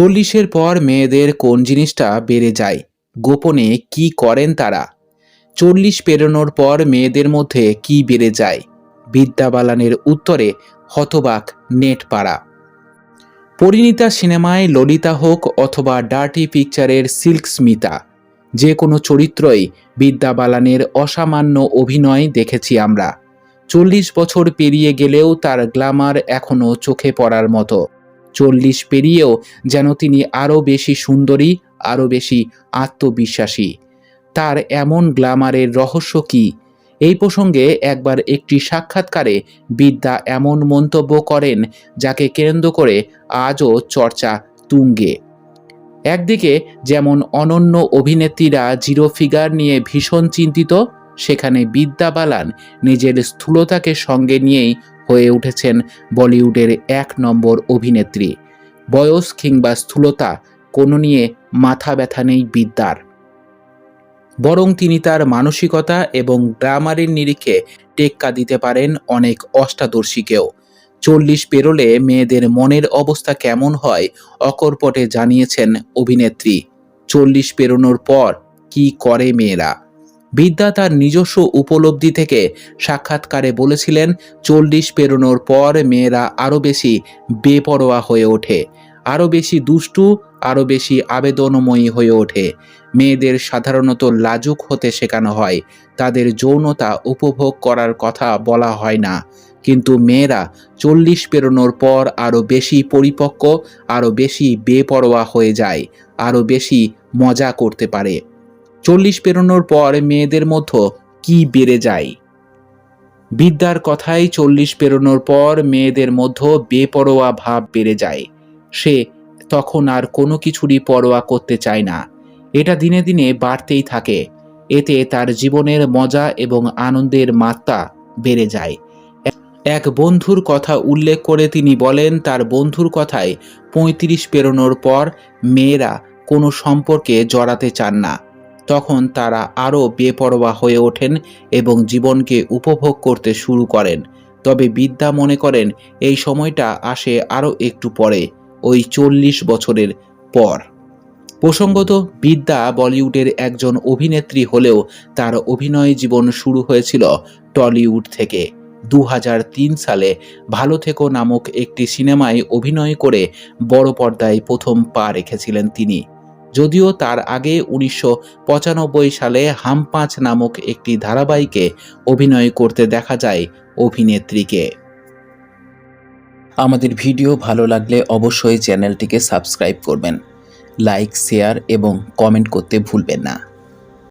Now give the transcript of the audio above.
চল্লিশের পর মেয়েদের কোন জিনিসটা বেড়ে যায়? গোপনে কি করেন তারা? চল্লিশ পেরোনোর পর মেয়েদের মধ্যে কি বেড়ে যায়? বিদ্যা বালানের উত্তরে হতবাক নেট পাড়া পরিণীতা সিনেমায় ললিতা হোক অথবা ডার্টি পিকচারের সিল্ক স্মিতা যে কোনো চরিত্রই বিদ্যা বালানের অসামান্য অভিনয় দেখেছি আমরা। চল্লিশ বছর পেরিয়ে গেলেও তার গ্ল্যামার এখনও চোখে পড়ার মতো। চল্লিশ পেরিয়েও যেন তিনি আরও বেশি সুন্দরী, আরও বেশি আত্মবিশ্বাসী। তার এমন গ্ল্যামারের রহস্য কী? এই প্রসঙ্গে একবার একটি সাক্ষাৎকারে বিদ্যা এমন মন্তব্য করেন যাকে কেন্দ্র করে আজও চর্চা তুঙ্গে। একদিকে যেমন অনন্য অভিনেত্রীরা জিরো ফিগার নিয়ে ভীষণ চিন্তিত সেখানে বিদ্যা বালান নিজের স্থূলতাকে সঙ্গে নিয়েই হয়ে উঠেছেন বলিউডের এক নম্বর অভিনেত্রী। বয়স কিংবা স্থূলতা, কোনো নিয়ে মাথা ব্যথা নেই বিদ্যার। বরং তিনি তার মানসিকতা এবং গ্রামারের নিরিখে টেক্কা দিতে পারেন অনেক অষ্টাদর্শীকেও চল্লিশ পেরোলে মেয়েদের মনের অবস্থা কেমন হয় অকর্পটে জানিয়েছেন অভিনেত্রী। চল্লিশ পেরোনোর পর কি করে মেয়েরা? বিদ্যা তার নিজস্ব উপলব্ধি থেকে সাক্ষাৎকারে বলেছিলেন, চল্লিশ পেরোনোর পর মেয়েরা আরও বেশি বেপরোয়া হয়ে ওঠে। আরও বেশি দুষ্টু আরও বেশি আবেদনময়ী হয়ে ওঠে। মেয়েদের সাধারণত লাজুক হতে শেখানো হয়। তাদের যৌনতা উপভোগ করার কথা বলা হয় না। কিন্তু মেয়েরা চল্লিশ পেরোনোর পর আরও বেশি পরিপক্ক আরও বেশি বেপরোয়া হয়ে যায় আরও বেশি মজা করতে পারে। চল্লিশ পেরোনোর পর মেয়েদের মধ্যে কি বেড়ে যায়? বিদ্যার কথাই চল্লিশ পেরোনোর পর মেয়েদের মধ্যে বেপরোয়া ভাব বেড়ে যায়। সে তখন আর কোনো কিছুরই পরোয়া করতে চায় না। এটা দিনে দিনে বাড়তেই থাকে। এতে তার জীবনের মজা এবং আনন্দের মাত্রা বেড়ে যায়। এক বন্ধুর কথা উল্লেখ করে তিনি বলেন, তার বন্ধুর কথায় পঁয়ত্রিশ পেরোনোর পর মেয়েরা কোনো সম্পর্কে জড়াতে চান না। তখন তারা আরও বেপরোয়া হয়ে ওঠেন এবং জীবনকে উপভোগ করতে শুরু করেন। তবে বিদ্যা মনে করেন, এই সময়টা আসে আরও একটু পরে, ওই চল্লিশ বছরের পর। প্রসঙ্গত, বিদ্যা বলিউডের একজন অভিনেত্রী হলেও তার অভিনয় জীবন শুরু হয়েছিল টলিউড থেকে। দু হাজার তিন সালে ভালো থেকো নামক একটি সিনেমায় অভিনয় করে বড় পর্দায় প্রথম পা রেখেছিলেন তিনি। যদিও তার আগে উনিশশো পঁচানব্বই সালে হাম পাঁচ নামক একটি ধারাবাহিকে অভিনয় করতে দেখা যায় অভিনেত্রীকে। আমাদের ভিডিও ভালো লাগলে অবশ্যই চ্যানেলটিকে সাবস্ক্রাইব করবেন। লাইক, শেয়ার এবং কমেন্ট করতে ভুলবেন না।